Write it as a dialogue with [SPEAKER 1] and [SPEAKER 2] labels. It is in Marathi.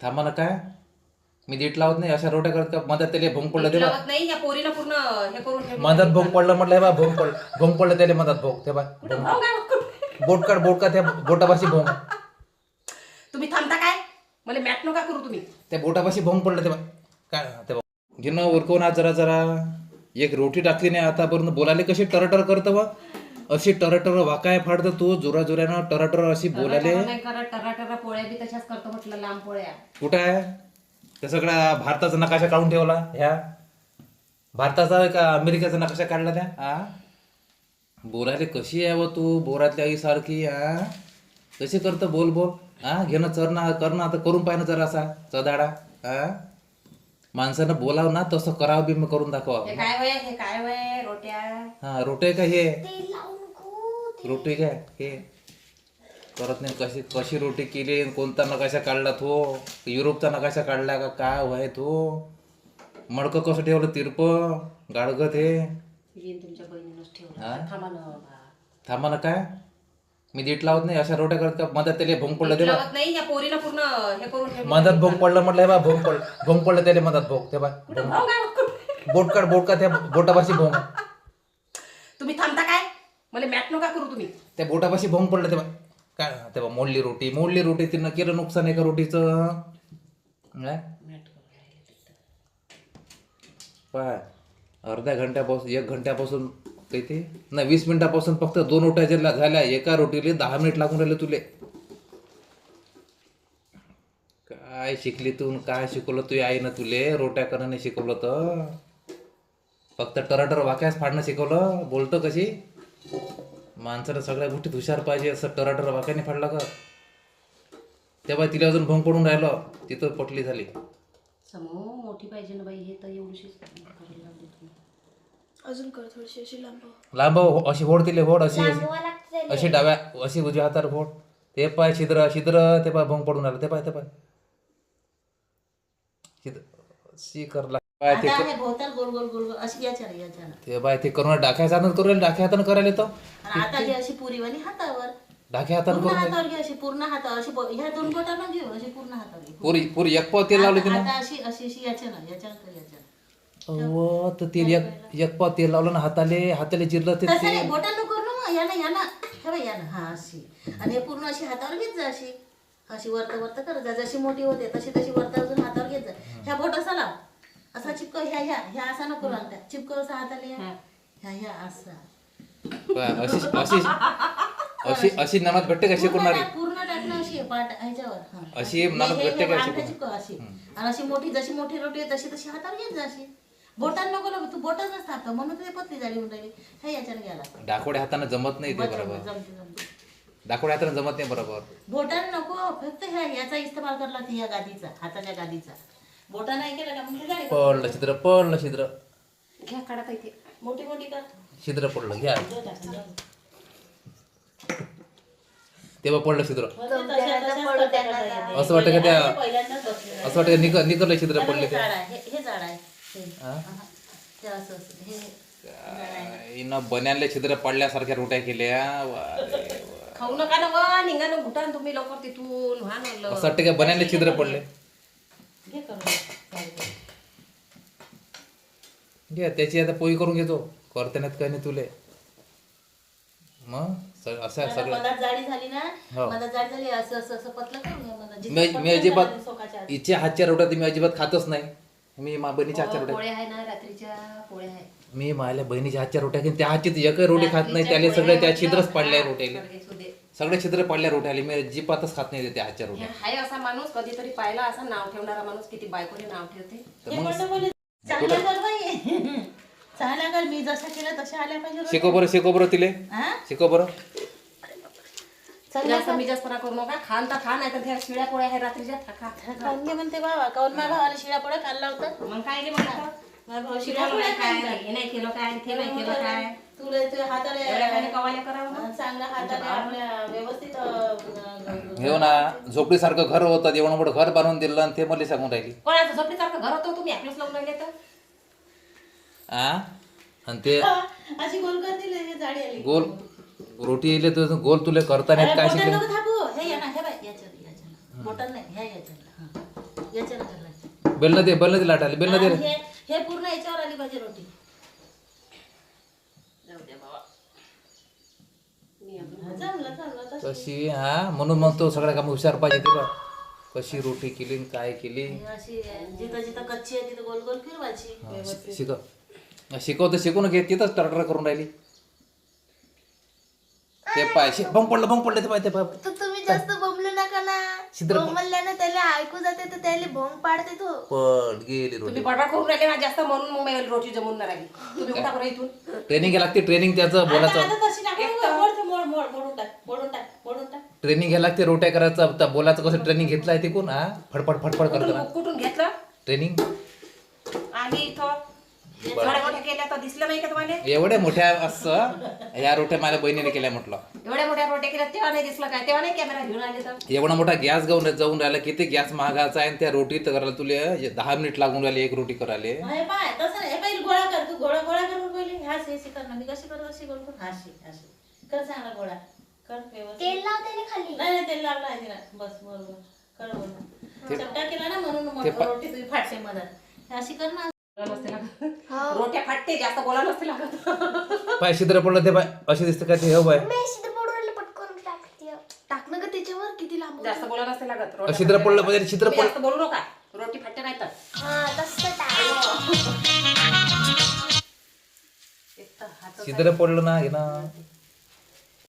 [SPEAKER 1] थांबा ना काय? मी दीट लावत नाही अशा रोट्या करत का मधात त्याला भोंग पडलं ते बा.
[SPEAKER 2] लावत नाही या पोरीनं पूर्ण हे करून ठेवलं.
[SPEAKER 1] मधात भोंग पडलं म्हटलं हे बा भोंग पडलं भोंग पडलं त्याला मधात भोंग ते बा.
[SPEAKER 2] कुठं भाऊ काय कुठं?
[SPEAKER 1] बोट काढ बोट का त्या बोटापाशी भोंग.
[SPEAKER 2] तुम्ही थांबता काय? मला मॅट नका करू तुम्ही.
[SPEAKER 1] त्या बोटापाशी भोंग पडलं ते बा. काय ते बा. घेणं उरकवून आज जरा जरा एक रोटी टाकली नाही आतापर्यंत बोलायला कशी टरटर करतं बा? अशी टरटर वाकाय फाडतं तू जोरा जोऱ्यानं टरटर अशी बोलायले.
[SPEAKER 2] नाही करा टरा टरा पोळ्या बी तशाच करतो म्हटलं लांब पोळ्या.
[SPEAKER 1] कुठं आहे? त्या सगळ्या भारताचा नकाशा काढून ठेवला ह्या? भारताचा का अमेरिकेचा नकाशा काढला त्या? हा बोलायला कशी आहे व तू बोरातल्या आई सारखी हा कशी करतं? बोल बोल. हा घेणं चर ना कर ना आता करून पाहिजे जरा असा चदाडा हा माणसानं बोलाव ना तसं करावं बी मी करून दाखवा
[SPEAKER 2] हे काय वय हे काय वय रोट्या?
[SPEAKER 1] हा रोटे का हे? रोटी काय? हे. करत नाही कशी कशी रोटी केली आणि कोणता नकाशा काढला तो? युरोपचा नकाशा काढला का? काय व्हाय तो? मडकं कसं ठेवलं तिरप? गाडगं ते?
[SPEAKER 2] तुमच्या बहिणीनंच ठेवलं. थांबा ना बाबा.
[SPEAKER 1] थांबा ना काय? मी दीट लावत नाही अशा रोट्या करत का? मधात त्याला भोंग पडलं ते बा
[SPEAKER 2] लावत नाही या पोरीनं पूर्ण हे करून ठेवलं.
[SPEAKER 1] मधात भोंग पडलं म्हटलं हे बा भोंग पडलं भोंग पडलं त्याला मधात भोंग ते बा
[SPEAKER 2] कुठं भाऊ काय कुठं?
[SPEAKER 1] बोट काढ बोट का त्या बोटापाशी भोंग.
[SPEAKER 2] तुम्ही थांबता काय? मला मॅट नका करू तुम्ही.
[SPEAKER 1] त्या बोटापाशी भोंग पडलं ते बा काय ते बा मोडली रोटी मोडली रोटी तिनं केलं नुकसान आहे का रोटीचं काय पाय अर्ध्या घंट्यापासून एक घंट्यापासून काही ते? नाही वीस मिनिटापासून फक्त दोन रोट्या ज्या झाल्या एका रोटीले दहा मिनिट लागून राहिले तुले. काय शिकली तू काय शिकवलं तू आईनं तुले? रोट्या करणं शिकवलं तर. फक्त टराटर वाक्यास फाडणं शिकवलं. बोलतो कशी? माणसाला सगळ्या गोष्टीत हुशार पाहिजे असं टराटर वाक्याने फाडला का? तेव्हा तिला अजून भंग पडून राहिलं. तिथं पटली झाली.
[SPEAKER 2] समो मोठी पाहिजे ना बाई हे तर एवढीशीच
[SPEAKER 3] अजून कर थोडीशी अशी लांब.
[SPEAKER 1] लांब अशी होड तिले होड अशी. अशी अशी डाव्या अशी उजव्या हातावर होड. ते पाय छिद्र छिद्र ते पाय भंग पडून आलं. ते पाय ते पाय. छिद्र. ते
[SPEAKER 4] आता हे भोवताल गोल गोल गोल गोल. अशी याच्या याच्या
[SPEAKER 1] ते बाय ते करून डाक्या हातानं करू राहिले डाक्या हातानं करायला तर
[SPEAKER 4] आणि आता अशी पुरीवाणी हातावर.
[SPEAKER 1] डाक्या हातानं
[SPEAKER 4] पूर्ण
[SPEAKER 1] करून
[SPEAKER 4] हातावर घे अशी पूर्ण हातावर. अशी बो- ह्या दोन बोटांना घेऊ अशी पूर्ण हातावर घे.
[SPEAKER 1] पुरी पुरी एक पाव तेल लावलं तिनं
[SPEAKER 4] आता अशी अशी अशी याच्या ना
[SPEAKER 1] अहो तर तेल एक एक पाव तेल लावलं ना हाताले हाताले जिरलं ते
[SPEAKER 4] तसं नाही बोटानं करू ना मग यानं यानं हे बघ यानं हा अशी. आणि हे पूर्ण अशी हातावर घेत जा अशी. अशी वरत वरत करत जा. जशी मोठी होते तशी तशी वरत अजून हातावर घेत जा. ह्या बोट असा लाव. असा चिपकव ह्या ह्या ह्या असा नको लावता चिपकव असा हाताला ह्या ह्या ह्या असा.
[SPEAKER 1] अशी अशी अशी अशी नमत भेटते का शिकवणारी
[SPEAKER 4] पूर्ण टाक- पूर्ण टाकणं अशी आहे पाट ह्याच्यावर. हा.
[SPEAKER 1] अशी
[SPEAKER 4] हे- हे- हे चिपकव आणि अशी मोठी जशी मोठी रोटी आहे तशी तशी हातावर घेत जा अशी. बोटात नको लावू, तू बोटच नसतं हातात म्हणून तुझी पतली जाडी होऊन राहिली. हे याच्याने घ्यायला
[SPEAKER 1] डाकोड्या हातानं जमत नाही ते बरोबर.
[SPEAKER 4] जमते
[SPEAKER 1] हातानं जमत नाही बरोबर.
[SPEAKER 4] बोटाने नको फक्त ह्या याचा इस्तेमाल करला ती ह्या गादीचा हाताच्या गादीचा. बोटा नाही केला मग ती जाडी
[SPEAKER 1] पडलं छिद्र पडलं छिद्र.
[SPEAKER 2] घ्या काढा ताई ते
[SPEAKER 4] मोठी मोठी कर
[SPEAKER 1] छिद्र पडलं घ्या.
[SPEAKER 4] दे टाकून, जाऊ.
[SPEAKER 1] तेव्हा पडलं छिद्र.
[SPEAKER 4] म्हणजे तशा- तशाच.
[SPEAKER 1] असं वाटतं का त्या-
[SPEAKER 4] पहिल्यांदाच बसलेलं आहे.
[SPEAKER 1] असं वाटतं निक निकरलं छिद्र पडले
[SPEAKER 4] हे
[SPEAKER 1] ते.
[SPEAKER 4] झाड आहे हे- झाड आहे. ते असं असं हे
[SPEAKER 1] हिनं बन्यानले छिद्र पडल्यासारख्या रोट्या केल्या वा रे वा.
[SPEAKER 2] खाऊ नका ना वा निघा ना घुटान तुम्ही लवकर तिथून व्हा ना
[SPEAKER 1] असं वाटतं का बन्यानले छिद्र पडले
[SPEAKER 4] घे करून चालेल.
[SPEAKER 1] घ्या त्याची आता पोळी करून घेतो करते नाहीत काय नाही तुले मग स- असं सगळं
[SPEAKER 4] मधात जाडी झाली ना
[SPEAKER 1] हो.
[SPEAKER 4] मधात जाडी झाली असं असं असं पतलं करून घे मधात. जितकं
[SPEAKER 1] मी
[SPEAKER 4] पतलं
[SPEAKER 1] मी अजिबात. इथे हातच्या रोट्या तर मी अजिबात खातच नाही मी मा बहिणीच्या हातच्या रोट्या
[SPEAKER 2] पोळ्या आहे ना रात्रीच्या पोळ्या आहे
[SPEAKER 1] मी माझ्या बहिणीच्या हातच्या रोट्या घेईन. त्या हातची एकही रोटी खात नाही. त्याला सगळे त्या छिद्रच पडल्या रोट्याला.
[SPEAKER 2] सगळे
[SPEAKER 1] छिद्र पडल्या रोट्याला. मी अजिबातच खात नाही त्या हातच्या रोट्या.
[SPEAKER 2] हाय असा माणूस कधीतरी पाहिला असा नाव ठेवणारा माणूस किती बायकोने नाव ठेवते.
[SPEAKER 1] तर मग?
[SPEAKER 4] चांगलं कर बाई. चांगलं कर. मी जसं केलं तशा आल्या पाहिजे रोटी.
[SPEAKER 1] शिकव बरं शिकव बरं तिले.
[SPEAKER 4] हा?
[SPEAKER 1] शिकव बरं.
[SPEAKER 4] चांगलं
[SPEAKER 2] जास्त मिजाजपणा करू नका. खान तर खा नाही तर त्या शिळ्या पोळ्या आहे रात्रीच्या खा खा
[SPEAKER 4] म्हणते बाबा. काऊन माझ्या भावाला शिळा पोळ्या खायला लावतात
[SPEAKER 2] मग काय नाही म्हणत?
[SPEAKER 4] माझा भाऊ शिळा
[SPEAKER 2] शिकवलं
[SPEAKER 4] पोळ्या
[SPEAKER 2] नाही काय
[SPEAKER 4] खायला
[SPEAKER 2] हे नाही केलं काय ते नाही केलं काय.
[SPEAKER 4] तुला तुझ्या हाताला
[SPEAKER 2] एवढ्या काही कवाल्या करावं ना.
[SPEAKER 4] चांगल्या हाताने आपल्या व्यवस्थित
[SPEAKER 1] घेऊ ना. झोपडीसारखं घर होतं. एवढं मोठं घर बांधून दिलं आणि ते मला सांगून राहिली.
[SPEAKER 2] कोणाचं झोपडीसारखं घर होतं? तुम्ही आपल्याच लावून राहिले तर?
[SPEAKER 1] आ? आणि ते
[SPEAKER 4] अशी गोल कर दिले जाडी आली.
[SPEAKER 1] गोल रोटी येईल तर गोल तुले करता नाहीत काय शिकले
[SPEAKER 4] नाही
[SPEAKER 1] बेलनं दे बेलनं दे लाटायला बेलनं दे.
[SPEAKER 4] आणि हे पूर्ण याच्यावर आली पाहिजे रोटी.
[SPEAKER 1] कशी हा? म्हणून म्हणतो सगळ्या काम हुशार पाहिजे ते बा कशी रोटी केली न काय केली.
[SPEAKER 4] अशी जिथं जिथं कच्ची आहे तिथं गोल गोल फिरवायची.
[SPEAKER 1] शिक- शिकव. शिकव तर शिकून घे तिथंच टरटर करून राहिली. ते पाय शे- बंग पडलं बंग पडलं ते पाय ते पाय.
[SPEAKER 3] तर तुम्ही जास्त बोंबलू नका ना.
[SPEAKER 1] छिद्र-
[SPEAKER 3] बोंबलल्यानं त्याला ऐकू जाते तर त्याला भोंग पाडते तो.
[SPEAKER 1] पड गेली रोटी.
[SPEAKER 2] तुम्ही बडबड करून राहिले ना जास्त म्हणून मग मला रोटी जमून नाही राहिली. तुम्ही उठा बरं इथून.
[SPEAKER 1] ट्रेनिंग घ्यायला लागते ट्रेनिंग त्याचं बोलायचं. ट्रेनिंग घ्यायला लागते रोट्या करायचं बोलायचं कसं ट्रेनिंग घेतलं आहे ते कोण हा? फडफड फडफड करतो ना.
[SPEAKER 2] कुठून कुठून घेतलं?
[SPEAKER 1] ट्रेनिंग
[SPEAKER 2] आणि इथं झाडे मोठे केल्या तर दिसलं नाही का तुम्हाला?
[SPEAKER 1] एवढ्या मोठ्या असं? या रोट्या माझ्या बहिणीने केल्या म्हटलं.
[SPEAKER 2] एवढ्या मोठ्या रोट्या केल्या तेव्हा नाही दिसलं काय? तेव्हा नाही कॅमेरा घेऊन आले तर?
[SPEAKER 1] एवढा मोठा गॅस गाऊन जाऊन राहिला किती गॅस महागाचा आहे आणि त्या रोटी करायला तुला दहा मिनिट लागून राहिले एक रोटी करायला.
[SPEAKER 4] हे पाय तसं नाही. हे पहिले गोळा कर तू गोळा गोळा कर मग पहिले. हा से कर ना. मी कशी करत अशी गोल कर? हा शे अशी कर चांगला गोळा. कर व्यवस्थित.
[SPEAKER 3] तेल लावते खाली.
[SPEAKER 4] नाही नाही तेल लावलं आहे तिला. बस बरोबर कर बरोबर चपटा केला ना म्हणून मग
[SPEAKER 1] ते पा-
[SPEAKER 4] रोटी तुझी फाटते मधात. हे अशी कर ना.
[SPEAKER 2] बोला नसते रोट्या फाटते जास्त बोला नसते लागत.
[SPEAKER 1] पाय छिद्र पडलं ते पाय असे दिसतं का ते? हो बाय.
[SPEAKER 3] पटकन टाकते. टाकणं का त्याच्यावर किती लांब
[SPEAKER 2] जास्त बोला नसते लागत. रोट्या फाटते.
[SPEAKER 1] पडलं पाहिजे छिद्र
[SPEAKER 2] तुम्ही
[SPEAKER 1] पड
[SPEAKER 2] जास्त बोलू नका. रोटी फाटते नाही तर.
[SPEAKER 3] हा तसं टाक.
[SPEAKER 2] एक तर हात
[SPEAKER 1] छिद्र पडलं ना हे ना.